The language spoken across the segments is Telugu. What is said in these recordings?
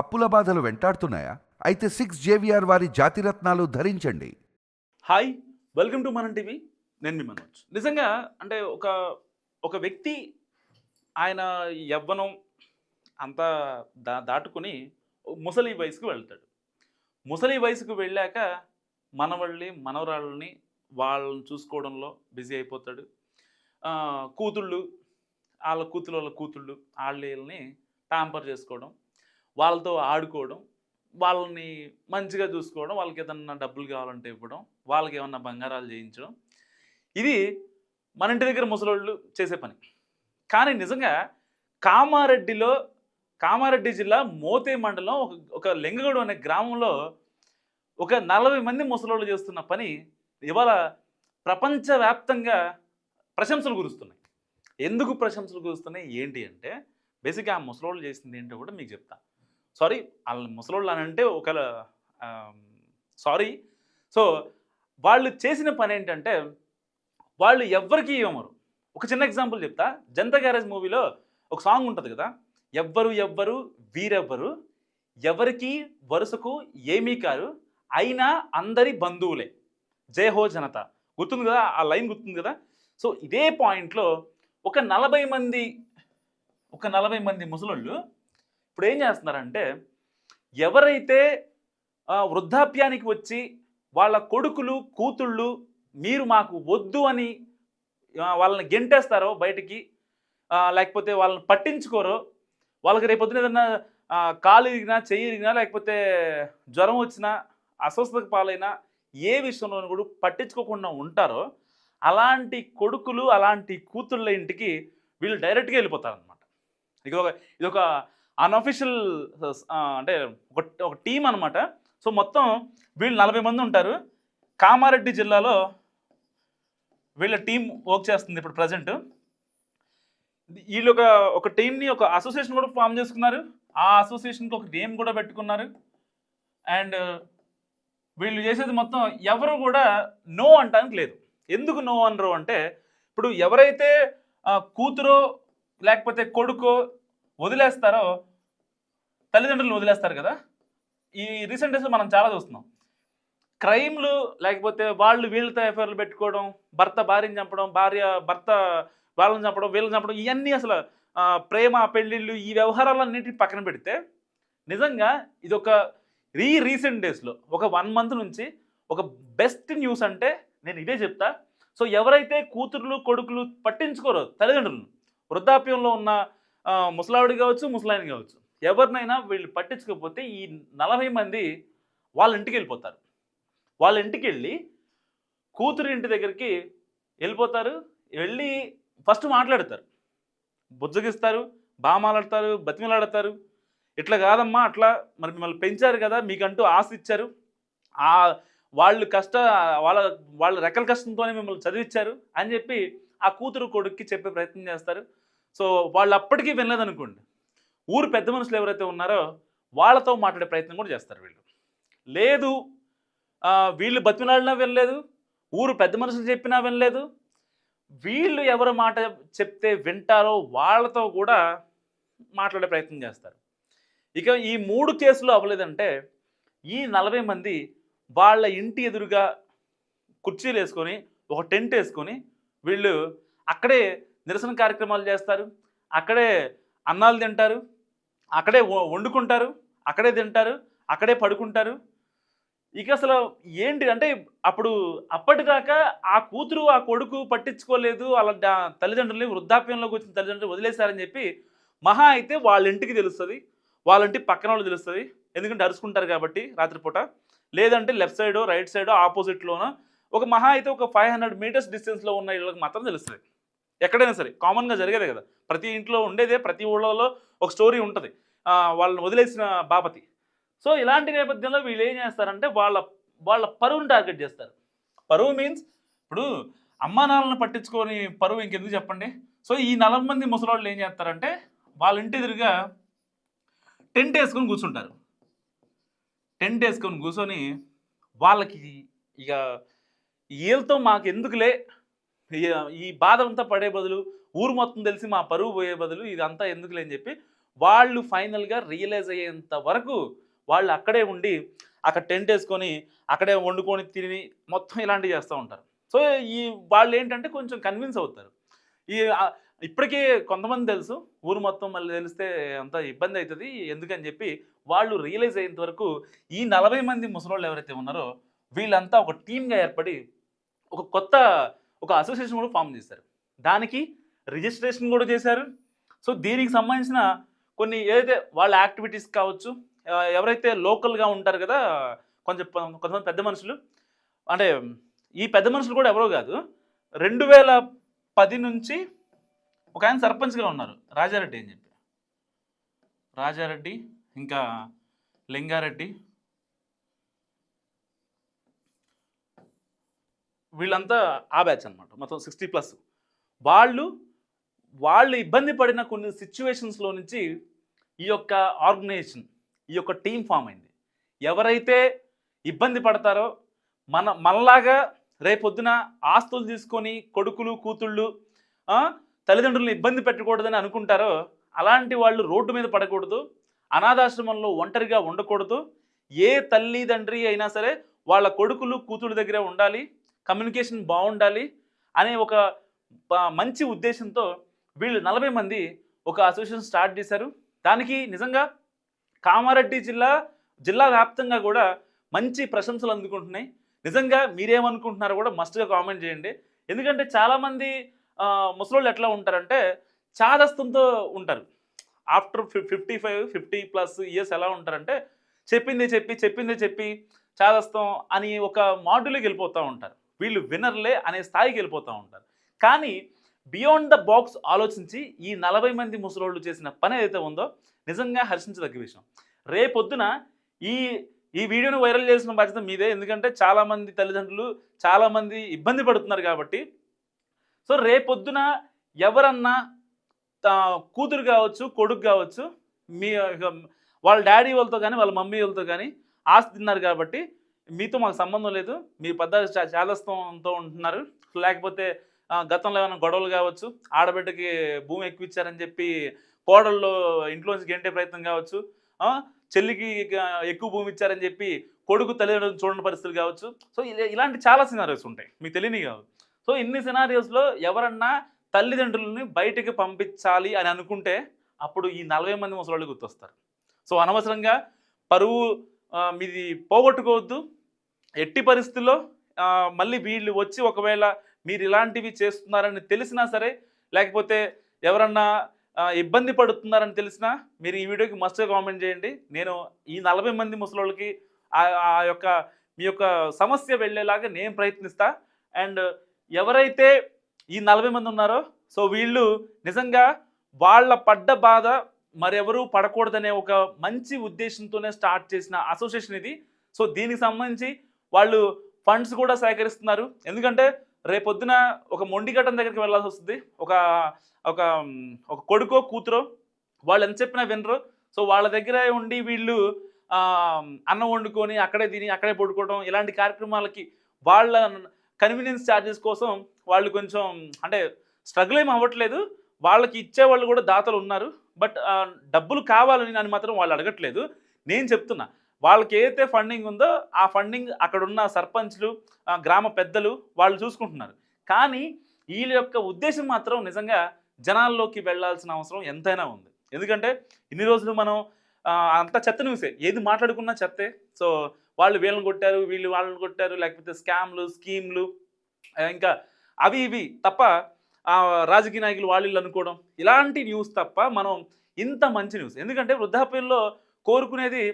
అప్పుల బాధలు వెంటాడుతున్నాయా? అయితే సిక్స్ జేవిఆర్ వారి జాతిరత్నాలు ధరించండి. Hi welcome to Manam TV నేను మీ మనోజ్. నిజంగా అంటే ఒక ఒక వ్యక్తి ఆయన యవ్వనం అంతా దా దాటుకుని ముసలి వయసుకు వెళ్తాడు. ముసలి వయసుకు వెళ్ళాక మనవళ్ళని మనవరాళ్ళని వాళ్ళని చూసుకోవడంలో బిజీ అయిపోతాడు. కూతుళ్ళు వాళ్ళ కూతురు వాళ్ళ కూతుళ్ళు వాళ్ళని టాంపర్ ట్యాంపర్ చేసుకోవడం. వాళ్ళతో ఆడుకోవడం వాళ్ళని మంచిగా చూసుకోవడం వాళ్ళకి ఏదన్నా డబ్బులు కావాలంటే ఇవ్వడం వాళ్ళకి ఏమన్నా బంగారాలు చేయించడం. ఇది మన ఇంటి దగ్గర ముసలోళ్ళు చేసే పని. కానీ నిజంగా కామారెడ్డిలో కామారెడ్డి జిల్లా మోతే మండలం ఒక ఒక లింగగూడు అనే గ్రామంలో ఒక నలభై మంది ముసలోళ్ళు చేస్తున్న పని ఇవాళ ప్రపంచవ్యాప్తంగా ప్రశంసలు కురుస్తున్నాయి. ఎందుకు ప్రశంసలు కురుస్తున్నాయి? ఏంటి అంటే బేసిక్గా ఆ ముసలోళ్ళు చేసింది ఏంటో కూడా మీకు చెప్తాను సారీ వాళ్ళ ముసలోళ్ళు అని అంటే ఒకవేళ సారీ. సో వాళ్ళు చేసిన పని ఏంటంటే వాళ్ళు ఎవ్వరికి ఇవ్వమరు. ఒక చిన్న ఎగ్జాంపుల్ చెప్తా. జనతా గ్యారేజ్ మూవీలో ఒక సాంగ్ ఉంటుంది కదా ఎవ్వరు ఎవ్వరు వీరెవ్వరు ఎవరికి వరుసకు ఏమీ కారు అయినా అందరి బంధువులే. జై హో జనత. గుర్తుంది కదా ఆ లైన్ గుర్తుంది కదా? సో ఇదే పాయింట్లో ఒక నలభై మంది ఒక నలభై మంది ముసలోళ్ళు ఇప్పుడు ఏం చేస్తున్నారంటే ఎవరైతే వృద్ధాప్యానికి వచ్చి వాళ్ళ కొడుకులు కూతుళ్ళు మీరు మాకు వద్దు అని వాళ్ళని గెంటేస్తారో బయటికి లేకపోతే వాళ్ళని పట్టించుకోరో వాళ్ళకి రేపొద్దున ఏదన్నా కాలు ఇరిగినా చెయ్యి ఇరిగినా లేకపోతే జ్వరం వచ్చినా అస్వస్థతకు పాలైనా ఏ విషయంలో కూడా పట్టించుకోకుండా ఉంటారో అలాంటి కొడుకులు అలాంటి కూతుళ్ళ ఇంటికి వీళ్ళు డైరెక్ట్గా వెళ్ళిపోతారనమాట ఇది ఒక ఇది ఒక అన్అఫీషియల్ అంటే ఒక ఒక టీం అనమాట సో మొత్తం వీళ్ళు నలభై మంది ఉంటారు. కామారెడ్డి జిల్లాలో వీళ్ళ టీం వర్క్ చేస్తుంది ఇప్పుడు ప్రజెంట్ వీళ్ళు ఒక ఒక టీంని ఒక అసోసియేషన్ కూడా ఫామ్ చేసుకున్నారు. ఆ అసోసియేషన్కి ఒక నేమ్ కూడా పెట్టుకున్నారు. అండ్ వీళ్ళు చేసేది మొత్తం ఎవరు కూడా నో అంటానికి లేదు. ఎందుకు నో అనరు అంటే ఇప్పుడు ఎవరైతే కూతురో లేకపోతే కొడుకో వదిలేస్తారో తల్లిదండ్రులు వదిలేస్తారు కదా? ఈ రీసెంట్ డేస్లో మనం చాలా చూస్తున్నాం. క్రైమ్లు లేకపోతే వాళ్ళు వీళ్ళతో ఎఫ్ఐఆర్లు పెట్టుకోవడం భర్త భార్యని చంపడం భార్య భర్త వాళ్ళని చంపడం వీళ్ళని చంపడం ఇవన్నీ అసలు ప్రేమ పెళ్ళిళ్ళు ఈ వ్యవహారాలన్నిటిని పక్కన పెడితే నిజంగా ఇది ఒక రీ రీసెంట్ డేస్లో ఒక వన్ మంత్ నుంచి ఒక బెస్ట్ న్యూస్ అంటే నేను ఇదే చెప్తా. సో ఎవరైతే కూతుర్లు కొడుకులు పట్టించుకోరో తల్లిదండ్రులను వృద్ధాప్యంలో ఉన్న ముసలావిడ కావచ్చు ముసలాయన కావచ్చు ఎవరినైనా వీళ్ళు పట్టించుకోకపోతే ఈ నలభై మంది వాళ్ళ ఇంటికి వెళ్ళిపోతారు. వాళ్ళ ఇంటికి వెళ్ళి కూతురు ఇంటి దగ్గరికి వెళ్ళిపోతారు. వెళ్ళి ఫస్ట్ మాట్లాడతారు. బుజ్జగిస్తారు బాగా మాట్లాడతారు బతిమలాడతారు. ఇట్లా కాదమ్మా అట్లా మరి మిమ్మల్ని పెంచారు కదా మీకంటూ ఆశ ఇచ్చారు. ఆ వాళ్ళు కష్ట వాళ్ళ వాళ్ళ రెక్కల కష్టంతోనే మిమ్మల్ని చదివిచ్చారు అని చెప్పి ఆ కూతురు కొడుక్కి చెప్పే ప్రయత్నం చేస్తారు. సో వాళ్ళు అప్పటికీ వినలేదనుకోండి. ఊరు పెద్ద మనుషులు ఎవరైతే ఉన్నారో వాళ్ళతో మాట్లాడే ప్రయత్నం కూడా చేస్తారు వీళ్ళు. లేదు వీళ్ళు బతిమలాడినా వినలేదు ఊరు పెద్ద మనుషులు చెప్పినా వినలేదు. వీళ్ళు ఎవరి మాట చెప్తే వింటారో వాళ్ళతో కూడా మాట్లాడే ప్రయత్నం చేస్తారు. ఇక ఈ మూడు కేసులు అవ్వలేదంటే ఈ నలభై మంది వాళ్ళ ఇంటి ఎదురుగా కుర్చీలు వేసుకొని ఒక టెంట్ వేసుకొని వీళ్ళు అక్కడే నిరసన కార్యక్రమాలు చేస్తారు. అక్కడే అన్నాలు తింటారు. అక్కడే వండుకుంటారు. అక్కడే తింటారు. అక్కడే పడుకుంటారు. ఇక అసలు ఏంటి అంటే అప్పుడు అప్పటిదాకా ఆ కూతురు ఆ కొడుకు పట్టించుకోలేదు. వాళ్ళ తల్లిదండ్రులని వృద్ధాప్యంలోకి వచ్చిన తల్లిదండ్రులు వదిలేశారని చెప్పి మహా అయితే వాళ్ళ ఇంటికి తెలుస్తుంది. వాళ్ళ ఇంటి పక్కన వాళ్ళు తెలుస్తుంది. ఎందుకంటే అరుచుకుంటారు కాబట్టి రాత్రిపూట. లేదంటే లెఫ్ట్ సైడ్ రైట్ సైడ్ ఆపోజిట్లోనో ఒక మహా అయితే ఒక ఫైవ్ హండ్రెడ్ మీటర్స్ డిస్టెన్స్లో ఉన్న వీళ్ళకి మాత్రం తెలుస్తుంది. ఎక్కడైనా సరే కామన్గా జరిగేదే కదా. ప్రతి ఇంట్లో ఉండేదే ప్రతి ఊళ్ళలో ఒక స్టోరీ ఉంటుంది. వాళ్ళని వదిలేసిన బాపతి. సో ఇలాంటి నేపథ్యంలో వీళ్ళు ఏం చేస్తారంటే వాళ్ళ వాళ్ళ పరువుని టార్గెట్ చేస్తారు. పరువు మీన్స్ ఇప్పుడు అమ్మా నాన్నలను పట్టించుకొని పరువు ఇంకెందుకు చెప్పండి? సో ఈ నలభై మంది ముసలాళ్ళు ఏం చేస్తారంటే వాళ్ళ ఇంటి ఎదురుగా టెంట్ వేసుకొని కూర్చుంటారు. టెంట్ వేసుకొని కూర్చొని వాళ్ళకి ఇక వీళ్ళతో మాకు ఎందుకులే ఈ- బాధ అంతా పడే బదులు ఊరు మొత్తం తెలిసి మా పరువు పోయే బదులు ఇదంతా ఎందుకులే అని చెప్పి వాళ్ళు ఫైనల్గా రియలైజ్ అయ్యేంత వరకు వాళ్ళు అక్కడే ఉండి అక్కడ టెంట్ వేసుకొని అక్కడే వండుకొని తిని మొత్తం ఇలాంటివి చేస్తూ ఉంటారు. సో ఈ వాళ్ళు ఏంటంటే కొంచెం కన్విన్స్ అవుతారు. ఈ ఇప్పటికీ కొంతమంది తెలుసు ఊరు మొత్తం మళ్ళీ తెలిస్తే అంత ఇబ్బంది అవుతుంది ఎందుకని చెప్పి వాళ్ళు రియలైజ్ అయ్యేంత వరకు ఈ నలభై మంది ముసలోళ్ళు ఎవరైతే ఉన్నారో వీళ్ళంతా ఒక టీమ్గా ఏర్పడి ఒక కొత్త ఒక అసోసియేషన్ కూడా ఫామ్ చేశారు. దానికి రిజిస్ట్రేషన్ కూడా చేశారు. సో దీనికి సంబంధించిన కొన్ని ఏదైతే వాళ్ళ యాక్టివిటీస్ కావచ్చు ఎవరైతే లోకల్గా ఉంటారు కదా కొంచెం కొంతమంది పెద్ద మనుషులు అంటే ఈ పెద్ద మనుషులు కూడా ఎవరో కాదు రెండు వేల పది నుంచి ఒక ఆయన సర్పంచ్గా ఉన్నారు. రాజారెడ్డి అని చెప్పి. రాజారెడ్డి ఇంకా లింగారెడ్డి వీళ్ళంతా ఆ బ్యాచ్ అనమాట మొత్తం సిక్స్టీ ప్లస్ వాళ్ళు వాళ్ళు ఇబ్బంది పడిన కొన్ని సిచ్యువేషన్స్లో నుంచి ఈ యొక్క ఆర్గనైజేషన్ ఈ యొక్క టీం ఫామ్ అయింది. ఎవరైతే ఇబ్బంది పడతారో మన మనలాగా రేపొద్దున ఆస్తులు తీసుకొని కొడుకులు కూతుళ్ళు తల్లిదండ్రులను ఇబ్బంది పెట్టకూడదని అనుకుంటారో అలాంటి వాళ్ళు రోడ్డు మీద పడకూడదు అనాథాశ్రమంలో ఒంటరిగా ఉండకూడదు ఏ తల్లిదండ్రి అయినా సరే వాళ్ళ కొడుకులు కూతుళ్ళ దగ్గరే ఉండాలి కమ్యూనికేషన్ బాగుండాలి అనే ఒక మంచి ఉద్దేశంతో వీళ్ళు నలభై మంది ఒక అసోసియేషన్ స్టార్ట్ చేశారు. దానికి నిజంగా కామారెడ్డి జిల్లా జిల్లా వ్యాప్తంగా కూడా మంచి ప్రశంసలు అందుకుంటున్నాయి. నిజంగా మీరేమనుకుంటున్నారో కూడా మస్ట్గా కామెంట్ చేయండి. ఎందుకంటే చాలామంది ముసలోళ్ళు ఎట్లా ఉంటారంటే చాదస్తంతో ఉంటారు. After fifty five fifty plus years ఎలా ఉంటారంటే చెప్పింది చెప్పి చెప్పింది చెప్పి చాదస్తం అని ఒక మాడ్యూల్కి వెళ్ళిపోతూ ఉంటారు. వీళ్ళు వినర్లే అనే స్థాయికి వెళ్ళిపోతూ ఉంటారు. కానీ బియాండ్ ద బాక్స్ ఆలోచించి ఈ నలభై మంది ముసలోళ్ళు చేసిన పని ఏదైతే ఉందో నిజంగా హర్షించదగ్గ విషయం. రేపొద్దున ఈ ఈ వీడియోను వైరల్ చేసిన బాధ్యత మీదే. ఎందుకంటే చాలామంది తల్లిదండ్రులు చాలామంది ఇబ్బంది పడుతున్నారు కాబట్టి. సో రేపొద్దున ఎవరన్నా కూతురు కావచ్చు కొడుకు కావచ్చు మీ వాళ్ళ డాడీ వాళ్ళతో కానీ వాళ్ళ మమ్మీ వాళ్ళతో కానీ ఆస్తి తిన్నారు కాబట్టి మీతో మాకు సంబంధం లేదు. మీ పెద్ద చా- చాదస్తంతో ఉంటున్నారు. లేకపోతే గతంలో ఏమైనా గొడవలు కావచ్చు ఆడబిడ్డకి భూమి ఎక్కువ ఇచ్చారని చెప్పి కోడల్లో ఇంట్లోంచి గెంటే ప్రయత్నం కావచ్చు చెల్లికి ఎక్కువ భూమి ఇచ్చారని చెప్పి కొడుకు తల్లిదండ్రులు చూడని పరిస్థితులు కావచ్చు. సో ఇలాంటి చాలా సినారియోస్ ఉంటాయి. మీకు తెలియని కాదు. సో ఇన్ని సినారియోస్లో ఎవరన్నా తల్లిదండ్రులని బయటికి పంపించాలి అని అనుకుంటే అప్పుడు ఈ నలభై మంది ముసలాళ్ళు గుర్తొస్తారు. సో అనవసరంగా పరువు మీది పోగొట్టుకోవద్దు. ఎట్టి పరిస్థితుల్లో మళ్ళీ వీళ్ళు వచ్చి ఒకవేళ మీరు ఇలాంటివి చేస్తున్నారని తెలిసినా సరే లేకపోతే ఎవరన్నా ఇబ్బంది పడుతున్నారని తెలిసినా మీరు ఈ వీడియోకి మస్ట్గా కామెంట్ చేయండి. నేను ఈ నలభై మంది ముసలోళ్ళకి ఆ- ఆ యొక్క మీ యొక్క సమస్య వెళ్ళేలాగా నేను ప్రయత్నిస్తా. అండ్ ఎవరైతే ఈ నలభై మంది ఉన్నారో సో వీళ్ళు నిజంగా వాళ్ళ పడ్డ బాధ మరెవరూ పడకూడదనే ఒక మంచి ఉద్దేశంతోనే స్టార్ట్ చేసిన అసోసియేషన్ ఇది. సో దీనికి సంబంధించి వాళ్ళు ఫండ్స్ కూడా సేకరిస్తున్నారు. ఎందుకంటే రేపొద్దున ఒక మొండిఘటన దగ్గరికి వెళ్ళాల్సి వస్తుంది. ఒక ఒక ఒక కొడుకో కూతురో వాళ్ళు ఎంత చెప్పినా వినరు. సో వాళ్ళ దగ్గర ఉండి వీళ్ళు అన్నం వండుకొని అక్కడే తిని అక్కడే పడుకోవడం ఇలాంటి కార్యక్రమాలకి వాళ్ళ కన్వీనియన్స్ ఛార్జెస్ కోసం వాళ్ళు కొంచెం అంటే స్ట్రగుల్ ఏం అవ్వట్లేదు. వాళ్ళకి ఇచ్చే వాళ్ళు కూడా దాతలు ఉన్నారు. బట్ డబ్బులు కావాలని నన్ను మాత్రం వాళ్ళు అడగట్లేదు. నేను చెప్తున్నా వాళ్ళకి ఏదైతే ఫండింగ్ ఉందో ఆ ఫండింగ్ అక్కడ ఉన్న సర్పంచ్లు గ్రామ పెద్దలు వాళ్ళు చూసుకుంటున్నారు. కానీ వీళ్ళ యొక్క ఉద్దేశం మాత్రం నిజంగా జనాల్లోకి వెళ్ళాల్సిన అవసరం ఎంతైనా ఉంది. ఎందుకంటే ఇన్ని రోజులు మనం అంత అంతా చెత్త న్యూసే ఏది మాట్లాడుకున్నా చెత్తే. సో వాళ్ళు వీళ్ళని కొట్టారు వీళ్ళు వాళ్ళని కొట్టారు లేకపోతే స్కామ్లు స్కీమ్లు ఇంకా అవి ఇవి తప్ప రాజకీయ నాయకులు వాళ్ళు అనుకోవడం. ఇలాంటి న్యూస్ తప్ప మనం ఇంత మంచి న్యూస్. ఎందుకంటే వృద్ధాప్యంలో కోరుకునేది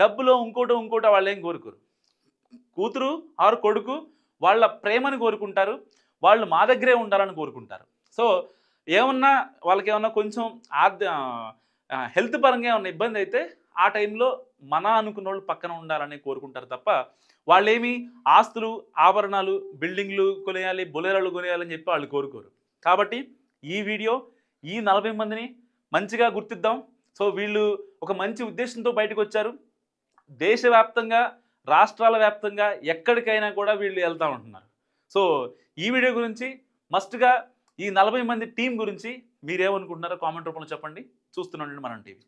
డబ్బులో ఇంకోటో ఇంకోటో వాళ్ళు ఏం కోరుకోరు. కూతురు ఆరు కొడుకు వాళ్ళ ప్రేమని కోరుకుంటారు వాళ్ళు మా దగ్గరే ఉండాలని కోరుకుంటారు. సో ఏమన్నా వాళ్ళకి ఏమన్నా కొంచెం ఆర్థ హెల్త్ పరంగా ఏమన్నా ఇబ్బంది అయితే ఆ టైంలో మన అనుకున్న వాళ్ళు పక్కన ఉండాలని కోరుకుంటారు తప్ప వాళ్ళేమి ఆస్తులు ఆభరణాలు బిల్డింగ్లు కొనేయాలి బొలేరాలు కొనేయాలని చెప్పి వాళ్ళు కోరుకోరు. కాబట్టి ఈ వీడియో ఈ నలభై మందిని మంచిగా గుర్తిద్దాం. సో వీళ్ళు ఒక మంచి ఉద్దేశంతో బయటకు వచ్చారు దేశవ్యాప్తంగా రాష్ట్రాల వ్యాప్తంగా ఎక్కడికైనా కూడా వీళ్ళు వెళ్తూ ఉంటున్నారు. సో ఈ వీడియో గురించి మస్ట్గా ఈ నలభై మంది టీం గురించి మీరేమనుకుంటున్నారో కామెంట్ రూపంలో చెప్పండి. చూస్తున్నాండి మనం టీవీ.